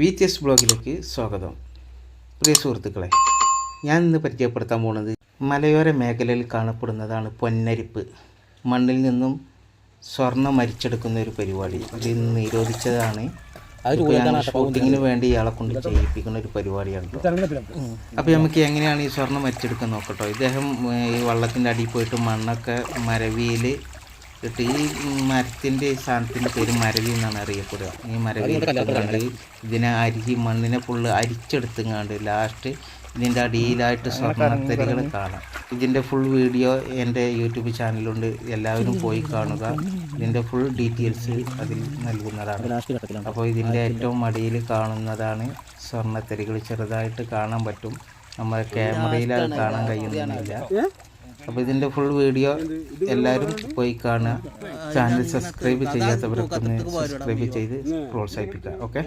V T S ബ്ലോഗിലേക്ക് സ്വാഗതം. പ്രിയ സുഹൃത്തുക്കളെ ഞാൻ ഇന്ന് പരിചയപ്പെടുത്താൻ പോകുന്നത് മലയോര മേഖലയിൽ കാണപ്പെടുന്നതാണ് പൊന്നരിപ്പ്. മണ്ണിൽ നിന്നും സ്വർണം മരിച്ചെടുക്കുന്ന ഒരു പരിപാടി. ഇത് നിരോധിച്ചതാണ്. ഷൂട്ടിങ്ങിന് വേണ്ടി ഇയാളെ കൊണ്ട് ചെയ്യിപ്പിക്കുന്ന ഒരു പരിപാടിയാണ് അപ്പോൾ നമുക്ക് എങ്ങനെയാണ് ഈ സ്വർണം മരിച്ചെടുക്കാൻ നോക്കട്ടോ. ഇദ്ദേഹം ഈ വള്ളത്തിന്റെ അടിയിൽ പോയിട്ട് മണ്ണൊക്കെ മരവിയിൽ ഇട്ട് ഈ മരത്തിന്റെ സാധനത്തിന്റെ പേര് മരവി എന്നാണ് അറിയപ്പെടുക. ഈ മരവി എടുത്തുകൊണ്ട് ഇതിനെ അരിച്ച് മണ്ണിനെ ഫുള്ള് അരിച്ചെടുത്തുങ്ങാണ്ട് ലാസ്റ്റ് ഇതിന്റെ അടിയിലായിട്ട് സ്വർണത്തരികൾ കാണാം. ഇതിന്റെ ഫുൾ വീഡിയോ എന്റെ യൂട്യൂബ് ചാനലുണ്ട് എല്ലാവരും പോയി കാണുക. ഇതിന്റെ ഫുൾ ഡീറ്റെയിൽസ് അതിൽ നൽകുന്നതാണ്. അപ്പോൾ ഇതിന്റെ ഏറ്റവും അടിയിൽ കാണുന്നതാണ് സ്വർണത്തരികൾ. ചെറുതായിട്ട് കാണാൻ പറ്റും. നമ്മുടെ ക്യാമറയിൽ അത് കാണാൻ കഴിയുന്നില്ല. അപ്പോൾ ഇതിന്റെ ഫുൾ വീഡിയോ എല്ലാവരും പോയി കാണുക. ചാനൽ സബ്സ്ക്രൈബ് ചെയ്യാത്തവർക്കൊന്ന് സബ്സ്ക്രൈബ് ചെയ്ത് പ്രോത്സാഹിപ്പിക്കുക. ഓക്കെ